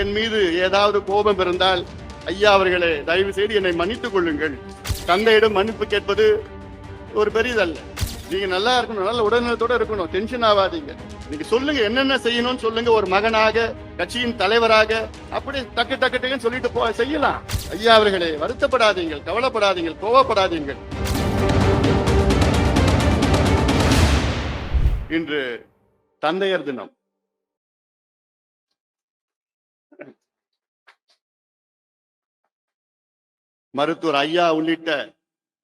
என் மீது ஏதாவது கோபம் இருந்தால் ஐயா அவர்களே தயவு செய்து என்னை மன்னித்துக் கொள்ளுங்கள். தந்தையிடம் மன்னிப்பு கேட்பது ஒரு பெரியதல்ல நீங்க நல்லா இருக்கணும் நல்ல உடல்நலத்தோட இருக்கணும் டென்ஷன் ஆகாதீங்க. நீங்க சொல்லுங்க என்னென்ன செய்யணும்னு சொல்லுங்க ஒரு மகனாக கட்சியின் தலைவராக அப்படி டக்கு டக்கு டக்குன்னு சொல்லிட்டு போ செய்யலாம். ஐயா அவர்களே வருத்தப்படாதீங்கள் கவலைப்படாதீங்கள் கோவப்படாதீங்கள் இன்று தந்தையர் தினம். மருத்துவர் ஐயா உள்ளிட்ட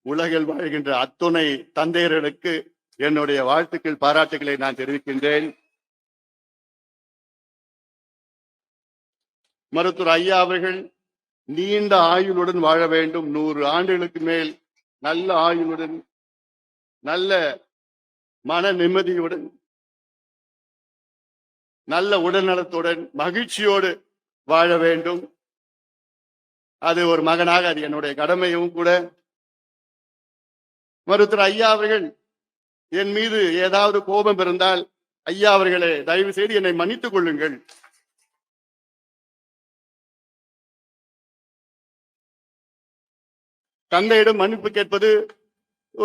உலகில் வாழ்கின்ற அத்துணை தந்தையர்களுக்கு என்னுடைய வாழ்த்துக்கள் பாராட்டுகளை நான் தெரிவிக்கின்றேன். மருத்துவர் ஐயா அவர்கள் நீண்ட ஆயுளுடன் வாழ வேண்டும். நூறு ஆண்டுகளுக்கு மேல் நல்ல ஆயுளுடன் நல்ல மன நிம்மதியுடன் நல்ல உடல்நலத்துடன் மகிழ்ச்சியோடு வாழ வேண்டும். அது ஒரு மகனாக அது என்னுடைய கடமையும் கூட. மருத்துவர் ஐயா அவர்கள் என் மீது ஏதாவது கோபம் இருந்தால் ஐயா அவர்களே தயவு செய்து என்னை மன்னித்துக் கொள்ளுங்கள். தந்தையிடம் மன்னிப்பு கேட்பது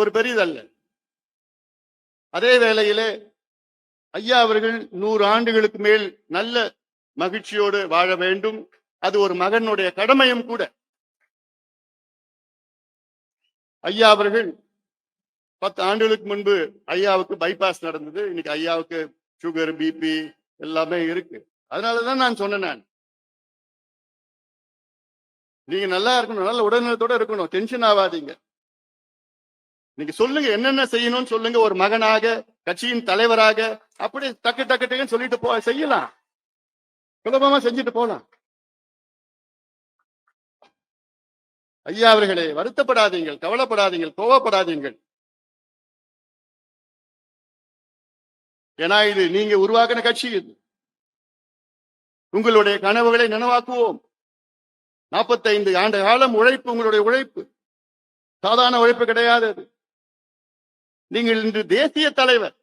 ஒரு பெரியதல்ல அதே வேளையிலே ஐயா அவர்கள் நூறு ஆண்டுகளுக்கு மேல் நல்ல மகிழ்ச்சியோடு வாழ வேண்டும். அது ஒரு மகனுடைய கடமையும் கூட. ஐயா அவர்கள் பத்து ஆண்டுகளுக்கு முன்பு ஐயாவுக்கு பைபாஸ் நடந்தது. இன்னைக்கு ஐயாவுக்கு சுகர் பிபி எல்லாமே இருக்கு. அதனாலதான் நான் சொன்னேன் நான். நீங்க நல்லா இருக்கணும் நல்ல உடல்நலத்தோட இருக்கணும் டென்ஷன் ஆகாதீங்க. நீங்க சொல்லுங்க என்னென்ன செய்யணும்னு சொல்லுங்க ஒரு மகனாக கட்சியின் தலைவராக அப்படி டக்கு டக்கு டக்குன்னு சொல்லிட்டு போ செய்யலாம். சுலபமா செஞ்சுட்டு போலாம். ஐயா அவர்களே வருத்தப்படாதீங்கள் கவலைப்படாதீங்கள் கோவப்படாதீங்கள் ஏன்னா இது நீங்க உருவாக்கின கட்சி இது. உங்களுடைய கனவுகளை நினைவாக்குவோம். நாற்பத்தைந்து ஆண்டு காலம் உழைப்பு உங்களுடைய உழைப்பு. சாதாரண உழைப்பு கிடையாது அது. நீங்கள் இன்று தேசிய தலைவர்.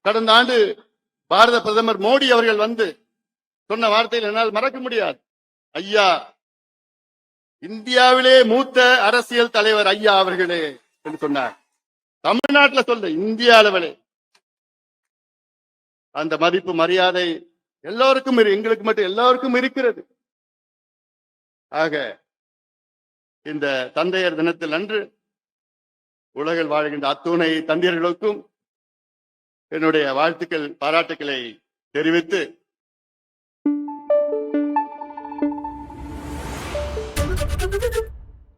கடந்த ஆண்டு பாரத பிரதமர் மோடி அவர்கள் வந்து சொன்ன வார்த்தையில் என்னால் மறக்க முடியாது. ஐயா இந்தியாவிலே மூத்த அரசியல் தலைவர் ஐயா அவர்களே என்று சொன்னார். தமிழ்நாட்டுல சொல்ல இந்திய அளவிலே. அந்த மதிப்பு மரியாதை எல்லோருக்கும் எங்களுக்கு மட்டும் எல்லாருக்கும் இருக்கிறது. ஆக இந்த தந்தையர் தினத்தில் அன்று உலகில் வாழ்கின்ற அத்துணை தந்தையர்களுக்கும் என்னுடைய வாழ்த்துக்கள் பாராட்டுக்களை தெரிவித்து